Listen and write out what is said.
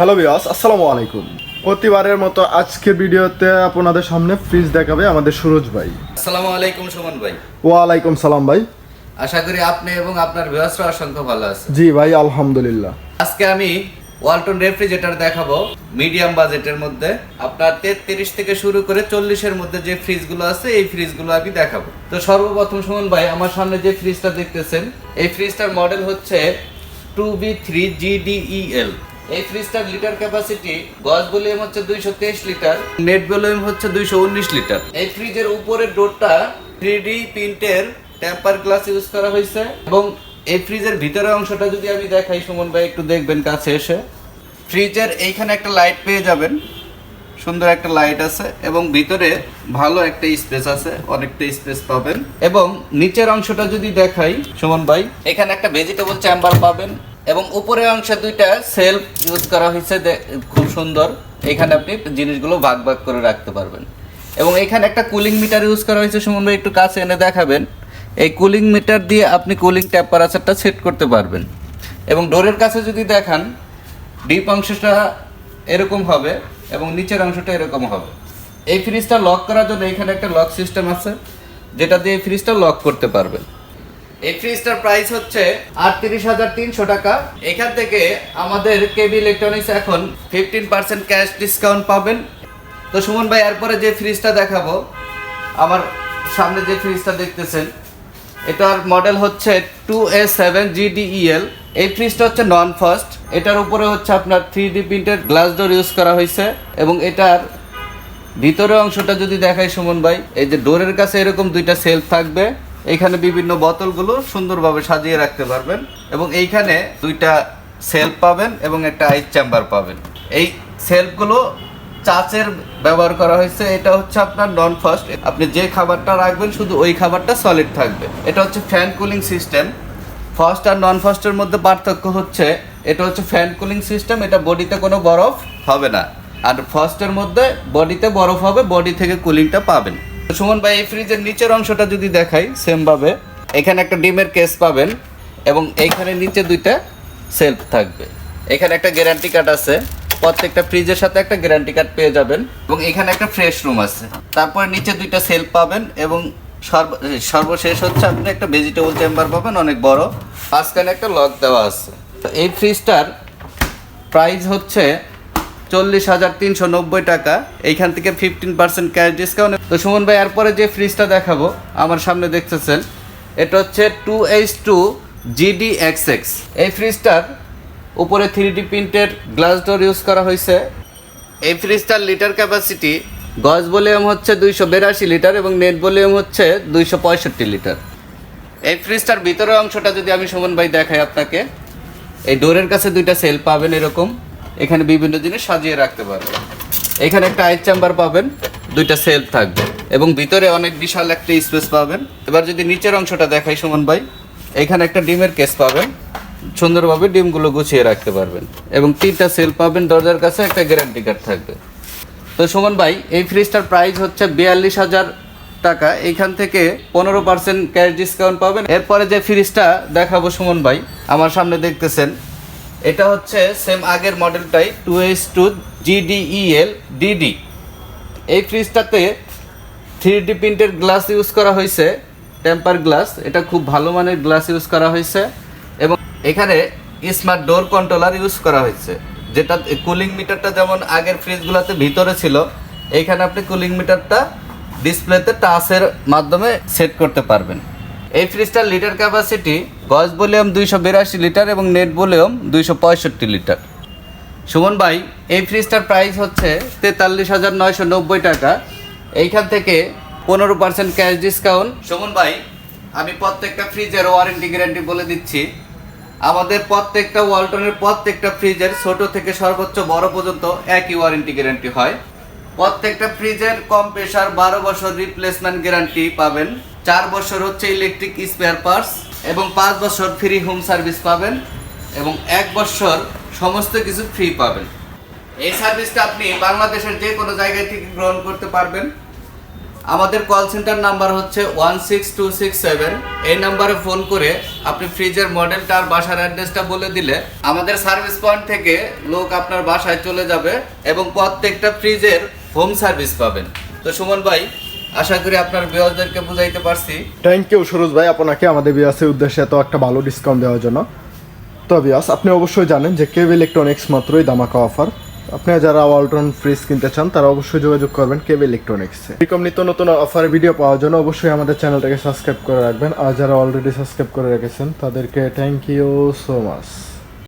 Hello বিয়াস আসসালামু আলাইকুম প্রতিবারের মতো আজকের ভিডিওতে আপনাদের সামনে ফ্রিজ দেখাবে আমাদের সুরজ ভাই। আসসালামু আলাইকুম সুমন ভাই। ওয়ালাইকুম সালাম ভাই। আশা করি আপনি এবং আপনার ভিউয়ার্সরা অসংখ্য ভালো আছে জি ভাই আলহামদুলিল্লাহ। আজকে আমি ওয়ালটন রেফ্রিজারেটর দেখাবো মিডিয়াম বাজেটের মধ্যে। আপনার তেত্রিশ থেকে শুরু করে চল্লিশের মধ্যে যে ফ্রিজগুলো আছে এই ফ্রিজগুলো আমি দেখাবো। তো সর্বপ্রথম সুমন ভাই আমার সামনে যে ফ্রিজটা দেখতেছেন এই ফ্রিজটার মডেল হচ্ছে two B three G D E L এই ফ্রিজটার লিটার ক্যাপাসিটি গজ ভলিউম হচ্ছে দুইশো তেইশ লিটার, নেট ভলিউম হচ্ছে দুইশো উনিশ লিটার। এই ফ্রিজের উপরের ডোরটা থ্রি ডি প্রিন্টের টেম্পার গ্লাস ইউজ করা হয়েছে এবং এই ফ্রিজের ভিতরের অংশটা যদি আমি দেখাই, সুমন ভাই একটু দেখবেন কাছে এসে। ফ্রিজের এইখানে একটা লাইট পেয়ে যাবেন, সুন্দর একটা লাইট আছে এবং ভিতরে ভালো একটা স্পেস আছে, অনেকটা স্পেস পাবেন। এবং নিচের অংশটা যদি দেখাই, সুমন ভাই, এখানে একটা ভেজিটেবল চেম্বার পাবেন। এবং উপরের অংশে দুইটা সেলফ ইউজ করা হয়েছে খুব সুন্দর। এখানে আপনি জিনিসগুলো ভাগ ভাগ করে রাখতে পারবেন। এবং এখানে একটা কুলিং মিটার ইউজ করা হয়েছে, সুমন ভাই, একটু কাছে এনে দেখাবেন। এই কুলিং মিটার দিয়ে আপনি কুলিং টেম্পারেচারটা সেট করতে পারবেন। এবং ডোরের কাছে যদি দেখান ডিপ অংশটা এরকম হবে এবং নিচের অংশটা এরকম হবে। এই ফ্রিজটা লক করার জন্য এখানে একটা লক সিস্টেম আছে, যেটা দিয়ে ফ্রিজটা লক করতে পারবেন। এই ফ্রিজটার প্রাইস হচ্ছে আটত্রিশ হাজার তিনশো টাকা। এখান থেকে আমাদের কেবি ইলেকট্রনিক্স এখন ফিফটিন পার্সেন্ট ক্যাশ ডিসকাউন্ট পাবেন। তো সুমন ভাই, এরপরে যে ফ্রিজটা দেখাবো, আমার সামনে যে ফ্রিজটা দেখতেছেন, এটার মডেল হচ্ছে টু এ সেভেন জিডিইএল এই ফ্রিজটা হচ্ছে নন ফার্স্ট এটার উপরে হচ্ছে আপনার three D printed glass door use করা হয়েছে এবং এটার ভিতরের অংশটা যদি দেখাই সুমন ভাই, এই যে ডোরের কাছে এরকম দুইটা সেলফ থাকবে। এখানে বিভিন্ন বোতলগুলো সুন্দরভাবে সাজিয়ে রাখতে পারবেন এবং এইখানে দুইটা সেলফ পাবেন এবং একটা আইস চেম্বার পাবেন। এই সেলফগুলো চাচের ব্যবহার করা হয়েছে। এটা হচ্ছে আপনার নন ফাস্ট। আপনি যে খাবারটা রাখবেন শুধু ওই খাবারটা সলিড থাকবে। এটা হচ্ছে ফ্যান কুলিং সিস্টেম। ফার্স্ট আর নন ফার্স্টের মধ্যে পার্থক্য হচ্ছে, এটা হচ্ছে ফ্যান কুলিং সিস্টেম। এটা বডিতে কোনো বরফ হবে না। আর ফার্স্টের মধ্যে বডিতে বরফ হবে, বডি থেকে কুলিংটা পাবেন। সুমন ভাই, এই ফ্রিজের নিচের অংশটা যদি দেখাই সেম ভাবে, এখানে একটা ডিমের কেস পাবেন এবং এইখানে নিচে দুইটা সেলফ থাকবে। এখানে একটা গ্যারান্টি কার্ড আছে, প্রত্যেকটা ফ্রিজের সাথে একটা গ্যারান্টি কার্ড পেয়ে যাবেন এবং এখানে একটা ফ্রেশ রুম আছে। তারপর নিচে দুইটা সেলফ পাবেন এবং সর্ব, সর্বশেষ হচ্ছে আপনি একটা ভেজিটেবল চেম্বার পাবেন, অনেক বড়। মাঝখানে একটা লক দেওয়া আছে। এই ফ্রিজটার প্রাইস হচ্ছে চল্লিশ হাজার তিনশো নব্বই টাকা। এইখান থেকে ফিফটিন পার্সেন্ট ক্যাশ ডিসকাউন্ট তো সুমন ভাই, এরপরে যে ফ্রিজটা দেখাবো, আমার সামনে দেখতেছেন, এটা হচ্ছে two H two G D X X এই ফ্রিজটার উপরে থ্রি ডি প্রিন্টের গ্লাস ডোর ইউজ করা হয়েছে। এই ফ্রিজটার লিটার ক্যাপাসিটি গজ ভলিউম হচ্ছে দুইশো বিরাশি লিটার এবং নেট ভলিউম হচ্ছে দুইশো পঁয়ষট্টি লিটার এই ফ্রিজটার ভিতরের অংশটা যদি আমি সুমন ভাই দেখাই আপনাকে, এই ডোরের কাছে দুইটা সেল পাবেন এরকম। এখানে বিভিন্ন জিনিস সাজিয়ে রাখতে পারবেন এখানে একটা আইস চেম্বার পাবেন, দুইটা সেল থাকবে এবং ভিতরে অনেক বিশাল একটা স্পেস পাবেন। এবার যদি নিচের অংশটা দেখাই সুমন ভাই, এখানে একটা ডিমের কেস পাবেন। সুন্দরভাবে ডিমগুলো গুছিয়ে রাখতে পারবেন এবং তিনটা সেল পাবেন। দরজার কাছে একটা গ্যারান্টি কার্ড থাকবে। তো সুমন ভাই, এই ফ্রিজটার প্রাইস হচ্ছে বিয়াল্লিশ হাজার টাকা। এইখান থেকে পনেরো পার্সেন্ট ক্যাশ ডিসকাউন্ট পাবেন। এরপরে যে ফ্রিজটা দেখাবো সুমন ভাই, আমার সামনে দেখতেছেন এটা হচ্ছে সেম আগের মডেলটাই two H two G D E L D D এই ফ্রিজটাতে থ্রি ডি প্রিন্টের গ্লাস ইউজ করা হয়েছে টেম্পার গ্লাস এটা খুব ভালো মানের গ্লাস ইউজ করা হয়েছে। এবং এখানে স্মার্ট ডোর কন্ট্রোলার ইউজ করা হয়েছে, যেটা কুলিং মিটারটা যেমন আগের ফ্রিজগুলোতে ভিতরে ছিল এখানে আপনি কুলিং মিটারটা ডিসপ্লেতে টাচের মাধ্যমে সেট করতে পারবেন। এই ফ্রিজটার লিটার ক্যাপাসিটি গজ ভলিউম দুইশো বিরাশি লিটার এবং নেট ভলিউম দুইশো পঁয়ষট্টি লিটার। সুমন ভাই, এই ফ্রিজটার প্রাইস হচ্ছে তেতাল্লিশ হাজার নয়শো নব্বই টাকা। এইখান থেকে পনেরো পার্সেন্ট ক্যাশ ডিসকাউন্ট সুমন ভাই, আমি প্রত্যেকটা ফ্রিজের ওয়ারেন্টি গ্যারান্টি বলে দিচ্ছি। আমাদের প্রত্যেকটা ওয়ালটনের প্রত্যেকটা ফ্রিজের ছোট থেকে সর্বোচ্চ বড় পর্যন্ত একই ওয়ারেন্টি গ্যারান্টি হয়। প্রত্যেকটা ফ্রিজের কম প্রেশার বারো বছর রিপ্লেসমেন্ট গ্যারান্টি পাবেন। চার বছর হচ্ছে ইলেকট্রিক স্পেয়ার পার্টস এবং পাঁচ বছর ফ্রি হোম সার্ভিস পাবেন এবং এক বছর সমস্ত কিছু ফ্রি পাবেন। এই সার্ভিসটা আপনি বাংলাদেশের যে কোনো জায়গায় থেকে গ্রহণ করতে পারবেন। আমাদের কল সেন্টার নাম্বার হচ্ছে one six two six seven এই নাম্বারে ফোন করে আপনি ফ্রিজের মডেলটা আর বাসার অ্যাড্রেসটা বলে দিলে আমাদের সার্ভিস পয়েন্ট থেকে লোক আপনার বাসায় চলে যাবে এবং প্রত্যেকটা ফ্রিজের হোম সার্ভিস পাবেন। তো সুমন ভাই আশা করি আপনার বিয়ারদেরকে বুঝাইতে পারছি। থ্যাংক ইউ সুরজ ভাই, আপনাকে আমাদের বিয়াসের উদ্দেশ্যে এত একটা ভালো ডিসকাউন্ট দেওয়ার জন্য। তো বিয়াস আপনি অবশ্যই জানেন যে কেভ ইলেকট্রনিক্স মাত্রই দামাকা অফার আপনি যারা ওয়ালটন ফ্রিজ কিনতে চান, তারা অবশ্যই যোগাযোগ করবেন কেভ ইলেকট্রনিক্সে এরকম নিত্য নতুন অফার ভিডিও পাওয়ার জন্য অবশ্যই আমাদের চ্যানেলটাকে সাবস্ক্রাইব করে রাখবেন। আর যারা অলরেডি সাবস্ক্রাইব করে রেখেছেন, তাদেরকে থ্যাংক ইউ সো মাচ